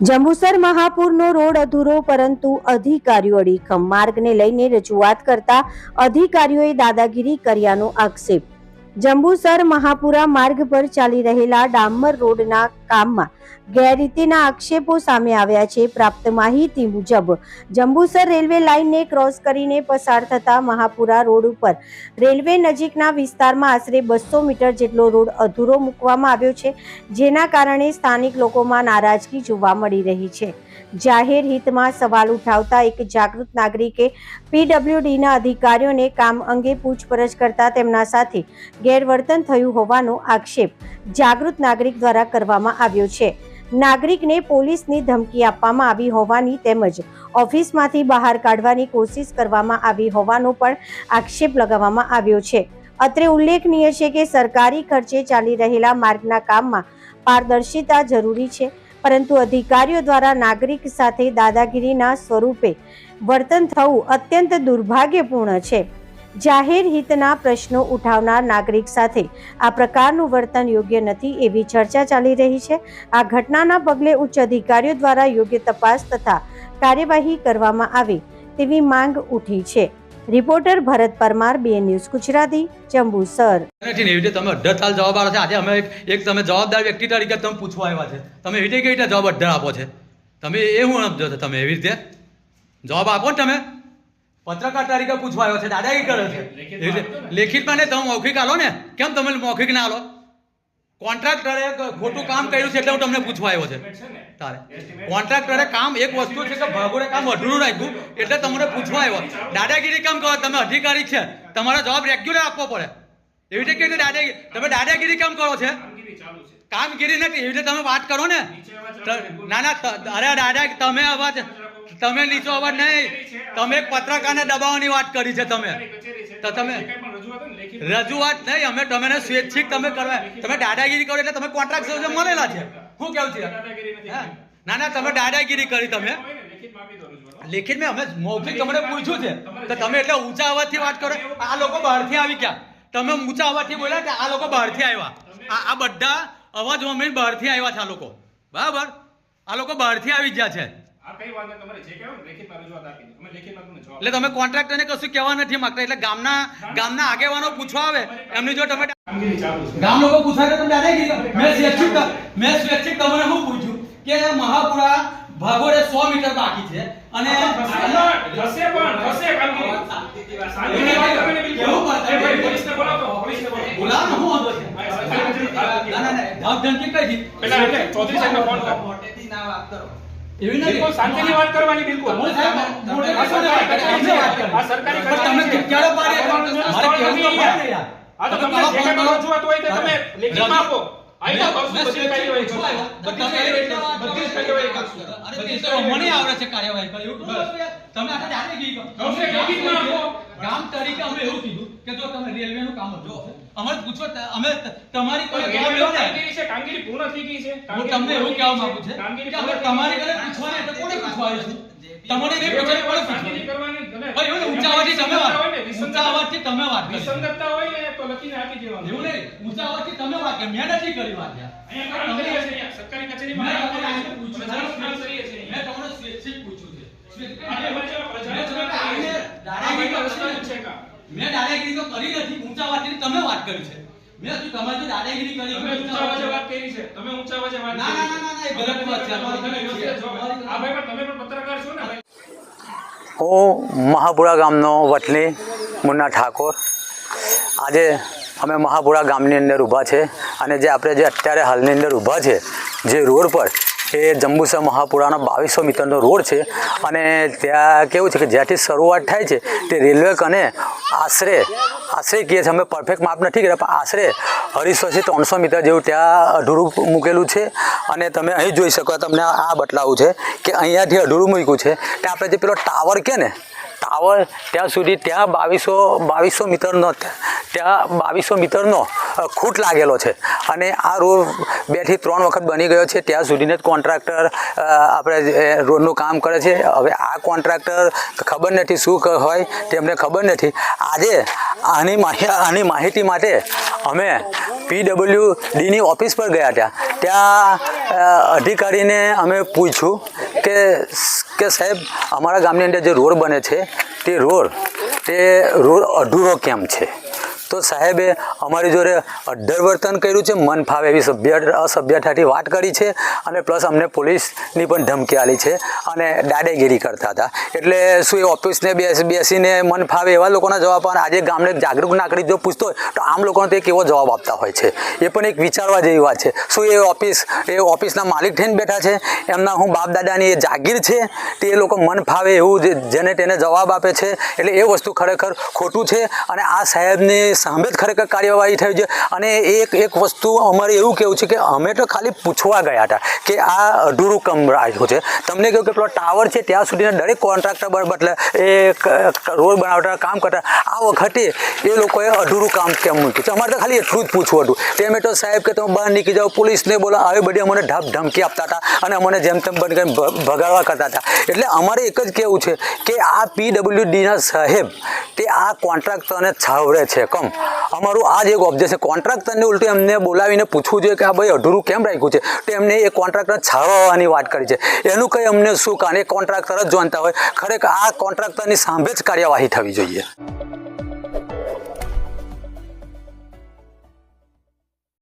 Jambusar મહાપુરનો road અધૂરો, પરંતુ અધિકારીઓ અડીખમ. માર્ગને લઈને રજૂઆત કરતા અધિકારીઓએ દાદાગીરી કર્યાનો આક્ષેપ. જંબુસર મહાપુરા માર્ગ પર ચાલી રહેલા ડામર રોડના કામમાં ગેરરીતિના આક્ષેપો સામે આવ્યા છે. પ્રાપ્ત માહિતી મુજબ, જંબુસર રેલવે લાઇનને ક્રોસ કરીને પસાર થતા મહાપુરા રોડ ઉપર રેલવે નજીકના વિસ્તારમાં આશરે બસો મીટર જેટલો રોડ અધૂરો મૂકવામાં આવ્યો છે, જેના કારણે સ્થાનિક લોકોમાં નારાજગી જોવા મળી રહી છે. જાહેર હિતમાં સવાલ ઉઠાવતા એક જાગૃત નાગરિકે પીડબ્લ્યુડીના અધિકારીઓને કામ અંગે પૂછપરછ કરતા તેમના સાથે ગેરવર્તન થયું હોવાનો આક્ષેપ જાગૃત નાગરિક દ્વારા કરવામાં આવ્યો છે. નાગરિકને પોલીસની ધમકી આપવામાં આવી હોવાની તેમજ ઓફિસમાંથી બહાર કાઢવાની કોશિશ કરવામાં આવી હોવાનો પણ આક્ષેપ લગાવવામાં આવ્યો છે. અત્રે ઉલ્લેખનીય છે કે સરકારી ખર્ચે ચાલી રહેલા માર્ગના કામમાં પારદર્શિતા જરૂરી છે. પરંતુ અધિકારીઓ દ્વારા નાગરિક સાથે દાદાગીરીના સ્વરૂપે વર્તન થવું અત્યંત દુર્ભાગ્યપૂર્ણ છે. જાહેર હિતના પ્રશ્નો ઉઠાવનાર નાગરિક સાથે આ પ્રકારનું વર્તન યોગ્ય નથી એવી ચર્ચા ચાલી રહી છે. આ ઘટનાના પગલે ઉચ્ચ અધિકારીઓ દ્વારા યોગ્ય તપાસ તથા કાર્યવાહી કરવામાં આવે તેવી માંગ ઉઠી છે. રિપોર્ટર ભરત પરમાર બે ન્યૂઝ ગુજરાતી, જંબુસર. નથી ને એવી તમે અઢાર સાલ જવાબ આપો છે. આજે અમે એક તમે જવાબદાર વ્યક્તિ તરીકે તમે પૂછવા આવ્યા છે. તમે એવી રીતે કેવી રીતે જવાબ અઢાર આપો છે? તમે એ હું સમજો છો? તમે એવી રીતે? જવાબ આપો ને તમે. પત્રકાર તરીકે પૂછવા આવ્યો છે. દાદા એ કરે છે. લેખિતમાં ને તમે મૌખિક આલો ને. કેમ તમે મૌખિક ના આલો? કોન્ટ્રાક્ટરે ખોટું કામ કર્યું છે એટલે હું તમને પૂછવા આવ્યો છે. તારે. કોન્ટ્રાક્ટરે કામ એક વસ્તુ છે કે ભાગોડે કામ અધૂરું રાખ્યું એટલે તમને પૂછવા આવ્યો. દાદાગીરી કામ કરો તમે અધિકારી છે. તમારો જવાબ રેગ્યુલર આપવો પડે. એવી રીતે કેવી દાદાગીરી? તમે દાદાગીરી કામ કરો છે? કામગીરી નથી એવી રીતે તમે વાત કરો ને. ના ના અરે દાદા તમે અવાજ તમે નીચો અવાજ નહીં. તમે પત્રકારને દબાવવાની વાત કરી છે તમે. તો તમે રજૂઆત નહીં અમે તમે સ્વૈચ્છિક તમે કરવા તમે દાદાગીરી કરો એટલે તમે કોન્ટ્રાક્ટ મળેલા છે. શું કેવું છે? હા? ના ના તમે દાદાગીરી કરી તમે. લેખિત મેં અમે મૌખિક તમને પૂછ્યું છે તો તમે એટલે ઊંચા અવાજથી વાત કરો. આ લોકો બહારથી આવી ગયા. તમે ઊંચા અવાજથી બોલ્યા કે આ લોકો બહારથી આવ્યા. આ આ બધા અવાજ મમ્મી બહારથી આવ્યા છે આ લોકો. બરાબર? આ લોકો બહારથી આવી ગયા છે. આ કઈ વાત તમારે જે કહેવાય લેખિત રજૂઆત આપી એટલે તમે કોન્ટ્રાક્ટરને કશું કહેવા નથી માંગતા. એટલે ગામના ગામના આગેવાનો પૂછવા આવે. એમની જો તમે ગામ લોકો પૂછાય તમે દાદાગીરી મેં સ્વૈચ્છિક મેં સ્વૈચ્છિક તમને હું પૂછ્યું? કે મહાપુરા ભાગોળે સો મીટર બાકી છે. અને થશે પણ કરો ને બોલાવો, ને? ના ધમકી કઈ દી? પેલા એટલે ચૌધરી સાહેબને ફોન કરો. એવી નથી બિલકુલ વાત કરવાની બિલકુલ. તમે સાહેબ, આ સરકારી કચેરી છે. આ સરકારી પણ તમે ક્યારે પાડી? મારે કહેવું તો નથી યાર. હા તો તમને જે કાંઈ રજૂઆત હોય તે તમે લેખિતમાં આપો. મને આવડે છે કાર્યવાહી. તમે આખા. ગામ તરીકે અમે એવું કીધું કે જો તમે રેલવે નું કામ હતું અમારે પૂછો અમે તમારી કોઈ જવાબ ને. કામગીરી છે, કામગીરી પૂર્ણ થઈ ગઈ છે. હું તમને એવું કહેવા માંગુ છું. કે અમે તમારી થઈ ઘરે પૂછવા નહીં તો કોને પૂછવા છે? તમારે નહીં પૂછે હોય કોને શાંતિથી કરવાની ભાઈ એવું ઊંચા અવાજથી તમે વાત ઊંચા અવાજથી તમે વાત વિસંગતતા હોય ને તો લખીને આપી દેવાનું. એવું નહીં. ઊંચા અવાજથી તમે વાત કે મેં નથી કરી વાત અહીંયા કામ કરીએ અહીંયા. સરકારી કચેરીમાં કામ કરીએ પ્રજાનું કામ મેં તમને સ્વૈચ્છિક પૂછ્યું છે. સ્વૈચ્છિક અને વચ્ચે પ્રજાનું મેં તમને કામ કરીએ આવીને છીએ. આ દાદાગીરી ભાઈનો કરશો રસ્તો જ છે કામ. મેં દાદાગીરી તો કરી નથી ઊંચા વાતની તમે વાત કરી છે. મેં હજુ તમારી જો દાદાગીરી કરી તમે ઊંચા અવાજે વાત કરી છે. તમે ઊંચા અવાજે વાત ના, ના, ના, ના, એ ગલત વાત છે. આ ભાઈ પણ તમે પણ પત્રકાર છો ને ભાઈ? હું મહાપુરા ગામનો વતની મુન્ના ઠાકોર. આજે અમે મહાપુરા ગામની અંદર ઊભા છે અને જે આપણે જે અત્યારે હાલની અંદર ઊભા છે જે રોડ પર એ જંબુસર મહાપુરાનો બાવીસો મીટરનો રોડ છે. અને ત્યાં કેવું છે કે જ્યાંથી શરૂઆત થાય છે તે રેલવે કને આશરે આશરે કહીએ છીએ અમે પરફેક્ટ માપ નથી કર્યા, પણ આશરે અઢીસોથી ત્રણસો મીટર જેવું ત્યાં અધૂરું મૂકેલું છે. અને તમે અહીં જોઈ શકો તમને આ બતલાવું છે કે અહીંયાથી અઢુરું મૂક્યું છે. ત્યાં આપણે જે પેલો ટાવર કે ને, ટાવર ત્યાં સુધી ત્યાં બાવીસો બાવીસો મીટરનો ત્યાં બાવીસો મીટરનો ખૂટ લાગેલો છે. અને આ રોડ બેથી ત્રણ વખત બની ગયો છે. ત્યાં સુધીને જ કોન્ટ્રાક્ટર આપણે રોડનું કામ કરે છે. હવે આ કોન્ટ્રાક્ટર ખબર નથી શું હોય, તેમને ખબર નથી. આજે આની આની માહિતી માટે અમે પીડબ્લ્યુ ડીની ઓફિસ પર ગયા ત્યાં ત્યાં અધિકારીને અમે પૂછ્યું કે કે સાહેબ, અમારા ગામની અંદર જે રોડ બને છે, તે રોડ તે રોડ અધૂરો કેમ છે? તો સાહેબે અમારી જોડે અડ્ડર વર્તન કર્યું છે, મન ફાવે એવી સભ્ય, અસભ્યતાથી વાત કરી છે અને પ્લસ અમને પોલીસની પણ ધમકી આલી છે અને દાડેગીરી કરતા હતા. એટલે શું એ ઓફિસને બેસી, બેસીને મન ફાવે એવા લોકોના જવાબ આપવાના? આજે ગામને જાગૃત નાગરિક જો પૂછતો હોય, તો આમ લોકોને તે કેવો જવાબ આપતા હોય છે? એ પણ એક વિચારવા જેવી વાત છે. શું એ ઓફિસ, એ ઓફિસના માલિક થઈને બેઠા છે? એમના હું બાપ દાદાની એ જાગીર છે? તે એ લોકો મન ફાવે એવું જેને તેને જવાબ આપે છે? એટલે એ વસ્તુ ખરેખર ખોટું છે અને આ સાહેબની સામે જ ખરેખર કાર્યવાહી થઈ છે. અને એક એક વસ્તુ અમારે એવું કેવું છે કે અમે તો ખાલી પૂછવા ગયા હતા કે આ અધૂરું કામ રાખ્યું છે. તમને કહ્યું કે પેલો ટાવર છે ત્યાં સુધીના દરેક કોન્ટ્રાક્ટર એટલે એ રોડ બનાવતા, કામ કરતા, આ વખતે એ લોકોએ અધૂરું કામ કેમ મૂક્યું છે? અમારે તો ખાલી એટલું જ પૂછવું હતું. તે મેં તો સાહેબ કે તમે બહાર નીકળી જાઓ, પોલીસને બોલો, આવી બધી અમને ઢાપ ધમકી આપતા હતા અને અમને જેમ તેમ કરીને ભગાડવા કરતા હતા. એટલે અમારે એક જ કહેવું છે કે આ પીડબ્લ્યુડીના સાહેબ તે આ કોન્ટ્રાક્ટરને છાવરે છે, કમ. અમારું આ જ એક ઓબ્જેક્શન કોન્ટ્રાક્ટરને ઉલટું એમને બોલાવીને પૂછવું જોઈએ કે આ ભાઈ અઢુરું કેમ રાખ્યું છે? તો એમને એ કોન્ટ્રાક્ટર છાળવાની વાત કરી છે. એનું કંઈ અમને શું કારણ? એ કોન્ટ્રાક્ટર જ જાણતા હોય. ખરેખર આ કોન્ટ્રાક્ટરની સાંભળે જ કાર્યવાહી થવી જોઈએ.